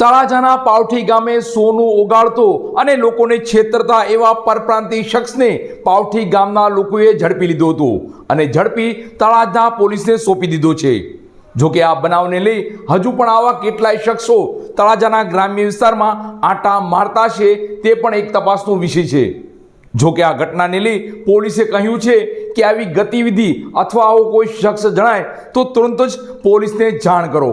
તળાજાના પાવઠી ગામે સોનું ઓગાળતો અને લોકોને છેતરતા એવા પરપ્રાંતિય શખ્સને પાવઠી ગામના લોકોએ ઝડપી લીધો હતો અને ઝડપી તળાજા પોલીસને સોંપી દીધો છે. જોકે આ બનાવને લઈ હજુ પણ આવા કેટલાય શખ્સો તળાજાના ગ્રામ્ય વિસ્તારમાં આટા મારતા છે તે પણ એક તપાસનો વિષય છે. જોકે આ ઘટનાને લઈ પોલીસે કહ્યું છે કે આવી ગતિવિધિ અથવા આવો કોઈ શખ્સ જણાય તો તુરંત જ પોલીસને જાણ કરો.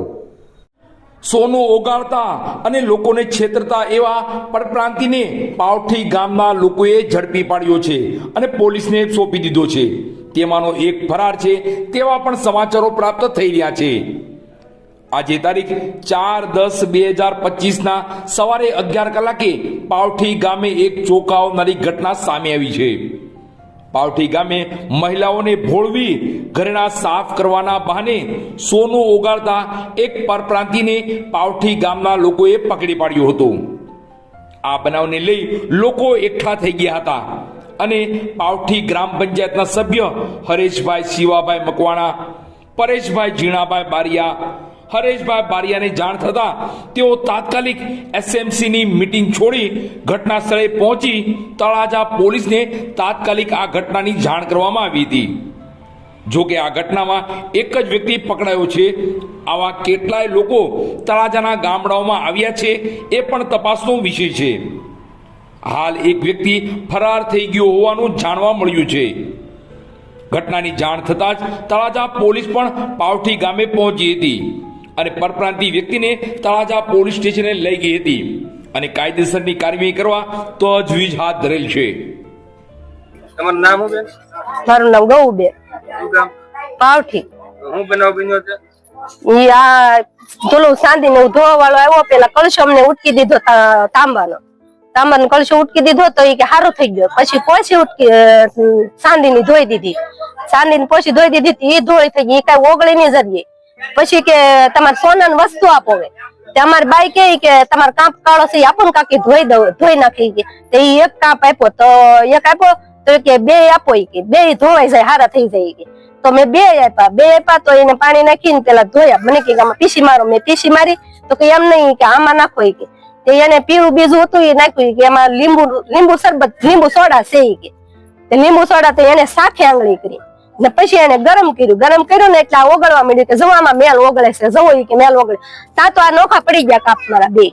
સોનું ઓગાળતા અને લોકોને છેતરતા એવા પરપ્રાંતિને પાવઠી ગામના લોકોએ ઝડપી પાડ્યો છે અને પોલીસને સોંપી દીધો છે. તેમાંનો એક ફરાર છે, તેવા પણ સમાચારો પ્રાપ્ત થઈ રહ્યા છે. આજે તારીખ ચાર દસ બે હજાર પચીસના સવારે અગિયાર કલાકે પાવઠી ગામે એક ચોંકાવનારી ઘટના સામે આવી છે. પાવઠી ગામે મહિલાઓને ભોળવી ઘરેણા સાફ કરવાના બહાને સોનું ઓગાળતા એક પરપ્રાંતિને પાવઠી ગામના લોકોએ પકડી પાડ્યું હતું. આ બનાવને લઈ લોકો એકઠા થઈ ગયા હતા અને પાવઠી ગ્રામ પંચાયતના સભ્ય હરેશભાઈ શિવાભાઈ મકવાણા, પરેશભાઈ ઝીણાભાઈ બારિયા હરેશભાઈ બારિયાને જાણ થતા તેઓ તાત્કાલિક એસએમસીની મીટિંગ છોડી ઘટના સ્થળે પહોંચી તળાજા પોલીસને તાત્કાલિક આ ઘટનાની જાણ કરવામાં આવી હતી. જો કે આ ઘટનામાં એક જ વ્યક્તિ પકડાયો છે. આવા કેટલાય લોકો તળાજાના ગામડાઓમાં આવ્યા છે એ પણ તપાસનો વિષય છે. હાલ એક વ્યક્તિ ફરાર થઈ ગયો હોવાનું જાણવા મળ્યું છે. ઘટનાની જાણ થતાં જ તળાજા પોલીસ પણ પાવઠી ગામે પહોંચી હતી. અને પરપ્રાંતિ વ્યક્તિને તળાજા પોલીસ સ્ટેશને લઈ ગઈ હતી. અને કાયદેસરની કાર્યવાહી કરવા તજવીજ હાથ ધરેલ છે. તમારું નામ હું બેન મારું નામ ગૌબેન શું પાવઠી. હું બનાવ બન્યો છે? ઈ આ ધોલું સાંધી ને ધોવા વાળો આવ્યો પેલા કળશો ને ઉટકી દીધો તાંબાનો. તાંબાનો કળશો ઉટકી દીધો તો ઈ કે સારું થઈ ગયો. પછી પોછી ઉટકી સાંધી ની ધોઈ દીધી. સાંધી ની પોછી ધોઈ દીધી એ ઈ ધોઈ થઈ ગઈ. ઈ કઈ ઓગળી ની જરીએ પછી કે તમારે સોના વસ્તુ આપો અમારી બાઈ કે તમારે કાંપ કાળો છે આપો ને કાકી ધોઈ દઉં, ધોઈ નાખી કે. એક કાંપ આપ્યો, તો એક આપ્યો, તો કે બે આપો કે. બે ધોવાઈ જાય, હારા થઈ જાય કે. તો મેં બે આપ્યા બે આપ્યા, તો એને પાણી નાખીને પેલા ધોયા. મને કે આમાં પીસી મારો, મેં પીસી મારી, તો કે એમ નહીં કે આમાં નાખો કે. એને પીળું બીજું હતું, એ નાખ્યું કે એમાં લીંબુ લીંબુ શરબત, લીંબુ સોડા છે કે. લીંબુ સોડા તો એને સાખે આંગળી કરી. ને પછી એને ગરમ કર્યું. ગરમ કર્યું ને એટલે ઓગળવા માંડ્યું કે જવામાં મેલ ઓગળે છે, જવો કે મેલ ઓગળે. તા તો આ નોખા પડી ગયા કાપ મારા બે.